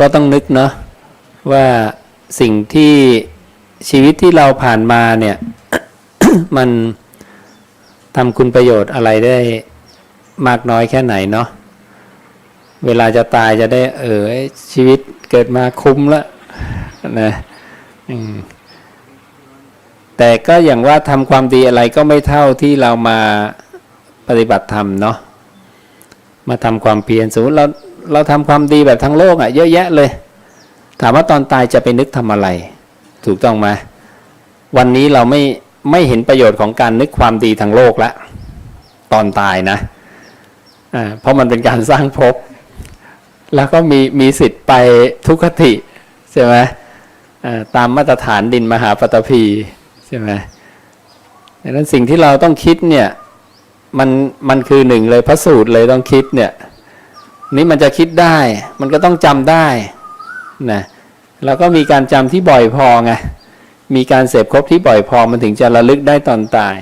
ก็ต้องนึกเนาะว่าสิ่งที่ชีวิตที่เราผ่านมาเนี่ย มันทำคุณประโยชน์อะไรได้มากน้อยแค่ไหนเนาะเวลาจะตายจะได้ เออชีวิตเกิดมาคุ้มแล้วนะแต่ก็อย่างว่าทำความดีอะไรก็ไม่เท่าที่เรามาปฏิบัติธรรมเนาะมาทำความเพียรสมมติเรา เราทำความดีแบบทั้งโลกอะ่ะ เยอะแยะเลย ถามว่าตอนตายจะไปนึกทำอะไร ถูกต้องไหมวันนี้เราไม่ไม่เห็นประโยชน์ของการนึกความดีทางโลกแล้วตอนตายนะอ่าเพราะมันเป็นการสร้างภพแล้วก็มีมีสิทธิ์ไปทุกขติใช่ไหมตามมาตรฐานดินมหาปฐพีใช่ไหมดังนั้นสิ่งที่เราต้องคิดเนี่ยมันมันคือหนึ่งเลยพระสูตรเลยต้องคิดเนี่ย นี่มันจะคิดได้ มันก็ต้องจำได้นะแล้วก็มีการจำที่บ่อยพอไงมีการเสพครบที่บ่อยพอมันถึงจะระลึกได้ตอนตาย